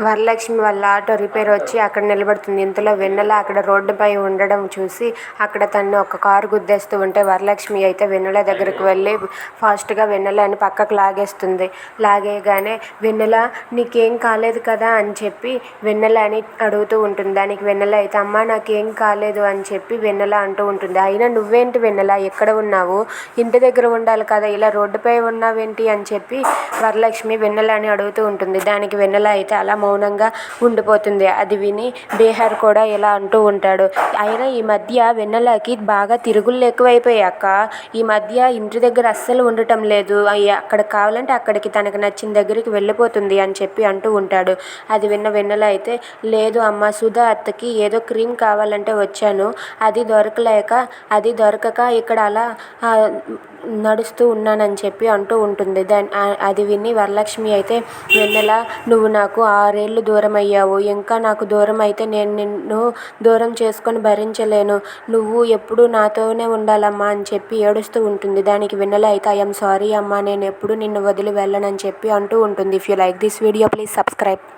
వరలక్ష్మి వాళ్ళ auto repair వచ్చి అక్కడ నిలబడుతుంది. ఇంతలో వెన్నెల అక్కడ రోడ్డుపై ఉండడం చూసి అక్కడ తను ఒక కారు గుద్దేస్తూ ఉంటే వరలక్ష్మి అయితే వెన్నెల దగ్గరకు వెళ్ళి ఫాస్ట్గా వెన్నెలని పక్కకు లాగేస్తుంది. లాగేయగానే వెన్నెల నీకేం కాలేదు కదా అని చెప్పి వెన్నెల అని అడుగుతూ ఉంటుంది. దానికి వెన్నెల అయితే అమ్మ నాకేం కాలేదు అని చెప్పి వెన్నెల అంటూ ఉంటుంది. అయినా నువ్వేంటి వెన్నెల? ఎక్కడ ఉన్నావు? ఇంటి దగ్గర ఉండాలి కదా. ఇలా రోడ్డుపై ఉన్నావేంటి? అని చెప్పి వరలక్ష్మి వెన్నెలని అడుగుతూ ఉంటుంది. దానికి వెన్నెల అయితే అలా మౌనంగా ఉండిపోతుంది. అది విని బీహార్ కూడా ఇలా అంటూ ఉంటాడు. అయినా ఈ మధ్య వెన్నెలకి బాగా తిరుగుళ్ళు ఎక్కువైపోయాక ఈ మధ్య ఇంటి దగ్గర అస్సలు ఉండటం లేదు. అయ్య- అక్కడ కావాలంటే అక్కడికి తనకు నచ్చిన దగ్గరికి వెళ్ళిపోతుంది అని చెప్పి అంటూ ఉంటాడు. అది విన్న వెన్నెల అయితే లేదు అమ్మ సుధా అత్తకి ఏదో క్రీమ్ కావాలంటే వచ్చాను. అది దొరకలేక అది దొరకక ఇక్కడ అలా నడుస్తూ ఉన్నానని చెప్పి అంటూ ఉంటుంది. దాని అది విని వరలక్ష్మి అయితే వెన్నెల నువ్వు నాకు ఆరేళ్ళు దూరం అయ్యావు ఇంకా నాకు దూరం అయితే నేను నిన్ను దూరం చేసుకొని భరించలేను. నువ్వు ఎప్పుడు నాతోనే ఉండాలమ్మా అని చెప్పి ఏడుస్తూ ఉంటుంది. దానికి వెన్నెల అయితే ఐఎమ్ సారీ అమ్మా. నేను ఎప్పుడు నిన్ను వదిలి వెళ్ళనని చెప్పి అంటూ ఉంటుంది. If you like this video please subscribe